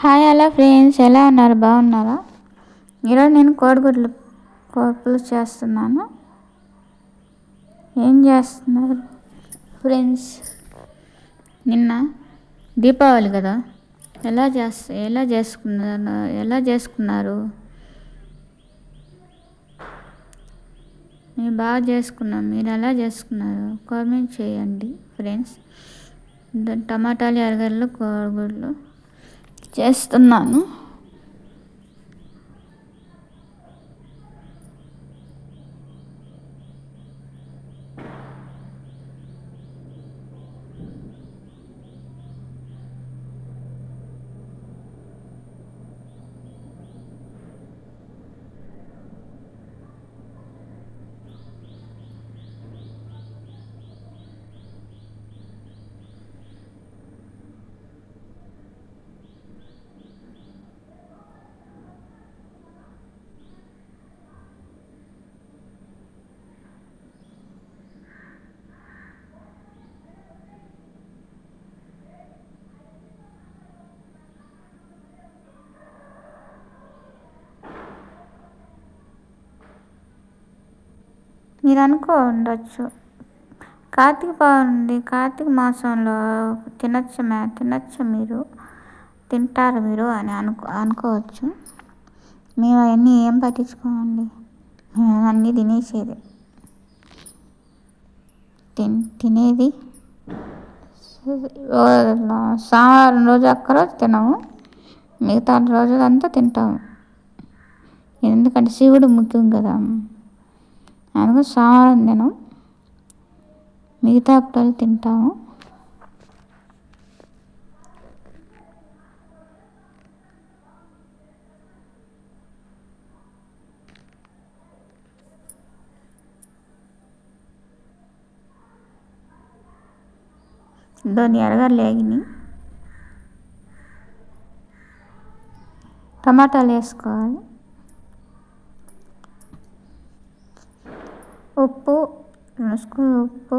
Hi hello friends ఎలా ఉన్నారు? బాగున్నారా? ఈరోజు నేను కోడిగుడ్లు పులుసు చేస్తున్నాను. ఏం చేస్తున్నారు ఫ్రెండ్స్ నిన్న దీపావళి కదా. ఎలా చేస్త ఎలా చేసుకున్నారు ఎలా చేసుకున్నారు? మేము బాగా చేసుకున్నాం. మీరు ఎలా చేసుకున్నారు? కామెంట్ చేయండి ఫ్రెండ్స్ టమాటాలు ఎరగడ్డలు కోడిగుడ్లు. చేస్తున్నాను. మీరు అనుకో ఉండొచ్చు కార్తీక పౌర్ణమి కార్తీక మాసంలో తినచ్చు మే తినచ్చు మీరు. తింటారు మీరు అని అనుకో అనుకోవచ్చు. మేము అవన్నీ ఏం పట్టించుకోమండి? మేము అన్నీ తినేసేది. తిన్ తినేది? సోమవారం రోజు ఒక్కరోజు తినము. మిగతా రోజులంతా తింటాము. ఎందుకంటే శివుడు ముఖ్యం కదా. అందుకు సోమవారం తినం. మిగతా అప్పుడలు తింటాము. దాన్ని ఎరగలేగిని టమాటాలు వేసుకోవాలి. ఉప్పు స్పూన్ ఉప్పు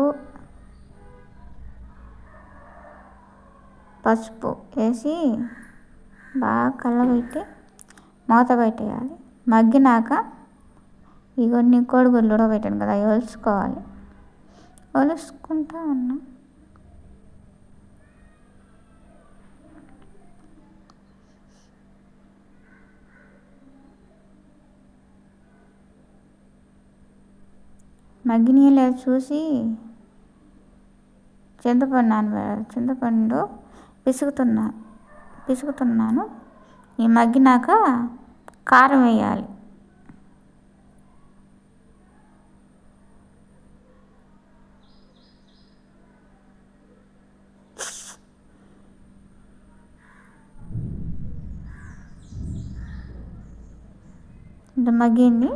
పసుపు వేసి బాగా కలబెట్టి మూత పెట్టేయాలి. మగ్గినాక ఇవన్నీ కోడిగుడ్లు ఉడకబెట్టాను కదా అవి ఒలుచుకోవాలి ఒలుచుకుంటా ఉన్నాం. మగ్గినీళ్ళు లేదో చూసి చింతపండు నానబె చింతపండు పిసుకుతున్నా పిసుకుతున్నాను. ఈ మగ్గినాక కారం వేయాలి. మగ్గింది.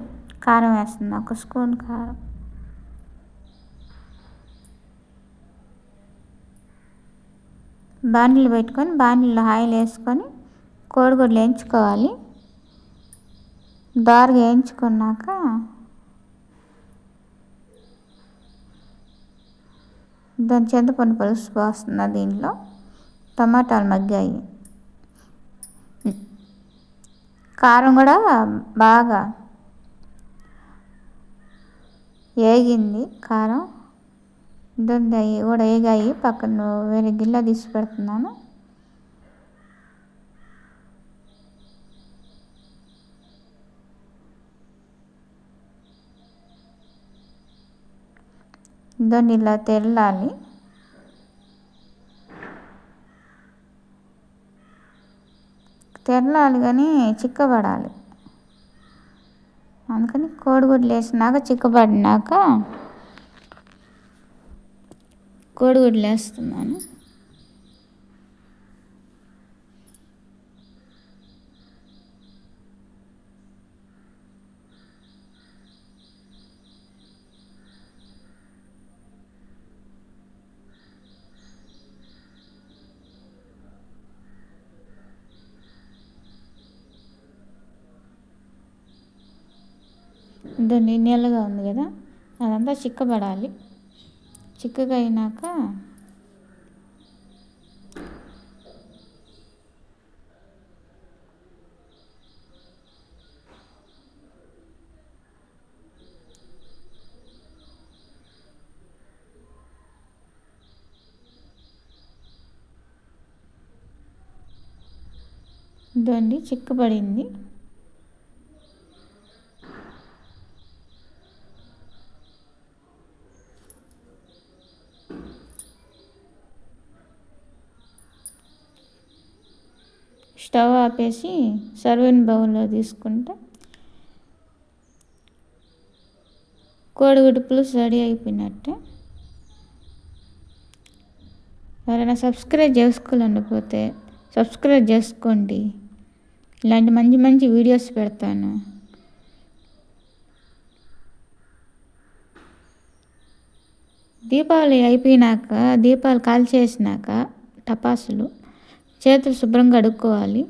కారం వేస్తుంది ఒక స్పూన్ కారం. బాండిలు పెట్టుకొని బాండిలో ఆయిల్ వేసుకొని కోడిగుడ్లు వేయించుకోవాలి. దారుగా వేయించుకున్నాక దాని చింతపండు పులుసు పోస్తున్నా దీనిలో టమాటాలు మగ్గాయి. కారం కూడా బాగా వేగింది కారం. దాన్ని కూడా వేగాయి పక్కన వేరే గిల్ల తీసి పెడుతున్నాను. దాన్ని ఇలా తెల్లాలి తెల్లాలి కానీ చిక్కబడాలి. అందుకని కోడిగుడ్లు వేసినాక చిక్కబడినాక కోడిగుడ్లు వేస్తున్నాను దాన్ని నీళ్ళగా ఉంది కదా? అదంతా చిక్కబడాలి. చిక్కగా అయినాక ఇదండి చిక్కబడింది. స్టవ్ ఆపేసి సర్వింగ్ బౌల్లో తీసుకుంటే కోడిగుడ్డు పులుసు రెడీ అయిపోయినట్టే. ఎవరైనా సబ్స్క్రైబ్ చేసుకోలేకపోతే సబ్స్క్రైబ్ చేసుకోండి. ఇలాంటి మంచి మంచి వీడియోస్ పెడతాను. దీపావళి అయిపోయినాక దీపాలు కాల్చేసినాక టపాసులు. చేతులు శుభ్రంగా కడుక్కోవాలి